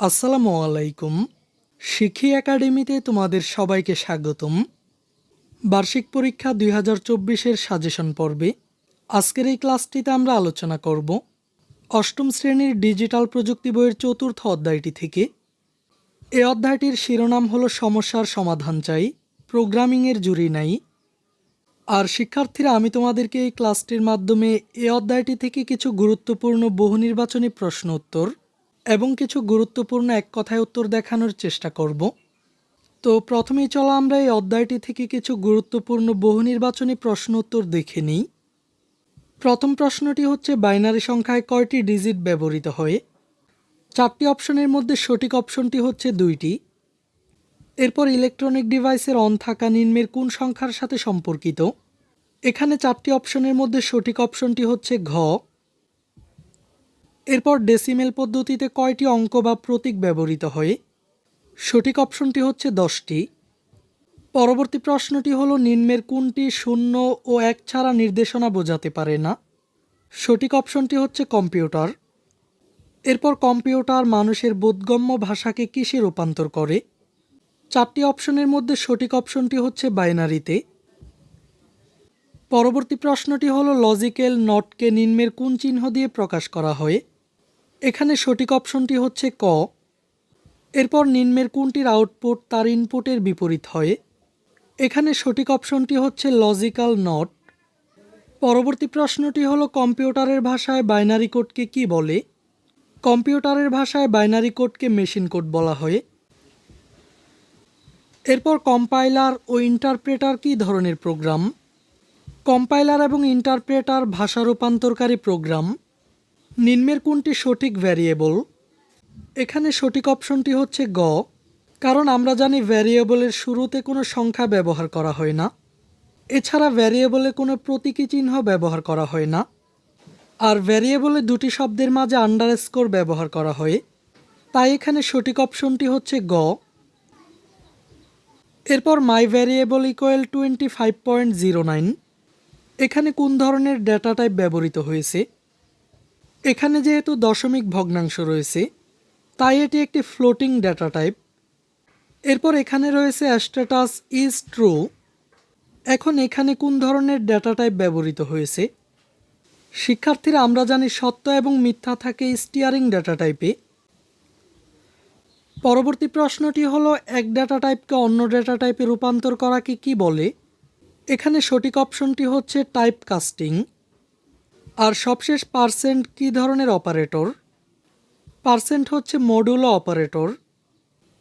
আসসালামু আলাইকুম। শিখি একাডেমিতে তোমাদের সবাইকে স্বাগতম। বার্ষিক পরীক্ষা দুই হাজার চব্বিশের সাজেশন পর্বে আজকের এই ক্লাসটিতে আমরা আলোচনা করব অষ্টম শ্রেণির ডিজিটাল প্রযুক্তি বইয়ের চতুর্থ অধ্যায়টি থেকে। এই অধ্যায়টির শিরোনাম হলো সমস্যার সমাধান চাই, প্রোগ্রামিংয়ের জুরি নাই। আর শিক্ষার্থীরা, আমি তোমাদেরকে এই ক্লাসটির মাধ্যমে এই অধ্যায়টি থেকে কিছু গুরুত্বপূর্ণ বহু নির্বাচনী প্রশ্ন উত্তর এবং কিছু গুরুত্বপূর্ণ এক কথায় উত্তর দেখানোর চেষ্টা করব। তো প্রথমেই চলো আমরা এই অধ্যায়টি থেকে কিছু গুরুত্বপূর্ণ বহু নির্বাচনী প্রশ্ন উত্তর দেখে নিই। প্রথম প্রশ্নটি হচ্ছে, বাইনারি সংখ্যায় কয়টি ডিজিট ব্যবহৃত হয়? চারটি অপশনের মধ্যে সঠিক অপশনটি হচ্ছে দুইটি। এরপর ইলেকট্রনিক ডিভাইসের অন থাকা নিম্নের কোন সংখ্যার সাথে সম্পর্কিত? এখানে চারটি অপশনের মধ্যে সঠিক অপশনটি হচ্ছে ঘ। এরপর ডেসিমেল পদ্ধতিতে কয়টি অঙ্ক বা প্রতীক ব্যবহৃত হয়? সঠিক অপশনটি হচ্ছে দশটি। পরবর্তী প্রশ্নটি হল, নিম্নের কোনটি শূন্য ও এক ছাড়া নির্দেশনা বোঝাতে পারে না? সঠিক অপশনটি হচ্ছে কম্পিউটার। এরপর কম্পিউটার মানুষের বোধগম্য ভাষাকে কিসে রূপান্তর করে? চারটি অপশনের মধ্যে সঠিক অপশনটি হচ্ছে বাইনারিতে। পরবর্তী প্রশ্নটি হলো লজিক্যাল নটকে নিম্নের কোন চিহ্ন দিয়ে প্রকাশ করা হয়? এখানে সঠিক অপশনটি হচ্ছে ক। এরপর নিম্নের কোনটির আউটপুট তার ইনপুটের বিপরীত হয়? এখানে সঠিক অপশনটি হচ্ছে লজিক্যাল নট। পরবর্তী প্রশ্নটি হলো, কম্পিউটারের ভাষায় বাইনারি কোডকে কি বলে? কম্পিউটারের ভাষায় বাইনারি কোডকে মেশিন কোড বলা হয়। এরপর কম্পাইলার ও ইন্টারপ্রেটার কী ধরনের প্রোগ্রাম? কম্পাইলার এবং ইন্টারপ্রেটার ভাষা রূপান্তরকারী প্রোগ্রাম। নিম্নের কোনটি সঠিক ভ্যারিয়েবল? এখানে সঠিক অপশনটি হচ্ছে গ, কারণ আমরা জানি ভ্যারিয়েবলের শুরুতে কোনো সংখ্যা ব্যবহার করা হয় না। এছাড়া ভ্যারিয়েবলে কোনো প্রতীকী চিহ্ন ব্যবহার করা হয় না। আর ভ্যারিয়েবলে দুটি শব্দের মাঝে আন্ডার স্কোর ব্যবহার করা হয়। তাই এখানে সঠিক অপশনটি হচ্ছে গ। এরপর my variable equal twenty five point zero nine এখানে কোন ধরনের ডেটা টাইপ ব্যবহৃত হয়েছে? এখানে যেহেতু দশমিক ভগ্নাংশ রয়েছে, তাই এটি একটি ফ্লোটিং ডেটা টাইপ এরপর এখানে রয়েছে স্ট্যাটাস ইজ ট্রু এখন এখানে কোন ধরনের ডেটা টাইপ ব্যবহৃত হয়েছে? শিক্ষার্থীরা, আমরা জানি সত্য এবং মিথ্যা থাকে স্টিয়ারিং ডেটা টাইপে পরবর্তী প্রশ্নটি হলো, এক ডেটা টাইপকে অন্য ডেটা টাইপে রূপান্তর করাকে কি বলে? এখানে সঠিক অপশনটি হচ্ছে টাইপ কাস্টিং আর সবশেষ পার্সেন্ট কী ধরনের অপারেটর? পার্সেন্ট হচ্ছে মডুলো অপারেটর।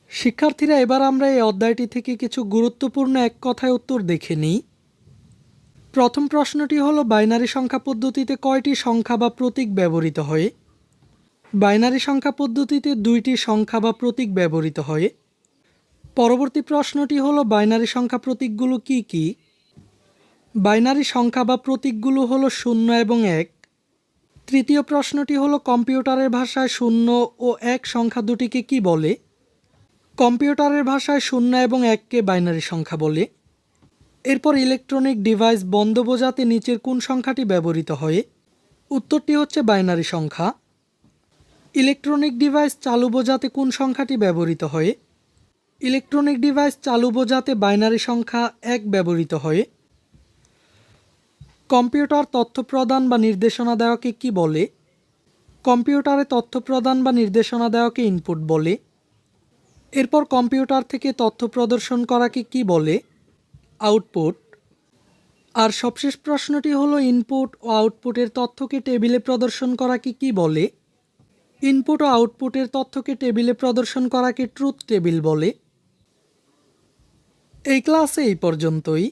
শিক্ষার্থীরা, এবার আমরা এই অধ্যায়টি থেকে কিছু গুরুত্বপূর্ণ এক কথায় উত্তর দেখে নিই। প্রথম প্রশ্নটি হলো, বাইনারি সংখ্যা পদ্ধতিতে কয়টি সংখ্যা বা প্রতীক ব্যবহৃত হয়? বাইনারি সংখ্যা পদ্ধতিতে দুইটি সংখ্যা বা প্রতীক ব্যবহৃত হয়। পরবর্তী প্রশ্নটি হলো, বাইনারি সংখ্যা প্রতীকগুলো কি কি? বাইনারি সংখ্যা বা প্রতীকগুলো হলো শূন্য এবং এক। তৃতীয় প্রশ্নটি হলো, কম্পিউটারের ভাষায় শূন্য ও এক সংখ্যা দুটিকে কি বলে? কম্পিউটারের ভাষায় শূন্য এবং এককে বাইনারি সংখ্যা বলে। এরপর ইলেকট্রনিক ডিভাইস বন্ধ বোঝাতে নিচের কোন সংখ্যাটি ব্যবহৃত হয়? উত্তরটি হচ্ছে বাইনারি সংখ্যা। ইলেকট্রনিক ডিভাইস চালু বোঝাতে কোন সংখ্যাটি ব্যবহৃত হয়? ইলেকট্রনিক ডিভাইস চালু বোঝাতে বাইনারি সংখ্যা এক ব্যবহৃত হয়। কম্পিউটার তথ্য প্রদান বা নির্দেশনা দেওয়াকে কি বলে? কম্পিউটারে তথ্য প্রদান বা নির্দেশনা দেওয়াকে ইনপুট বলে? এরপর কম্পিউটার থেকে তথ্য প্রদর্শন করাকে কি বলে? আউটপুট। আর সবশেষ প্রশ্নটি হলো, ইনপুট ও আউটপুটের তথ্যকে টেবিলে প্রদর্শন করাকে কি বলে? ইনপুট ও আউটপুটের তথ্যকে টেবিলে প্রদর্শন করাকে ট্রুথ টেবিল বলে। এই ক্লাসে এই পর্যন্তই।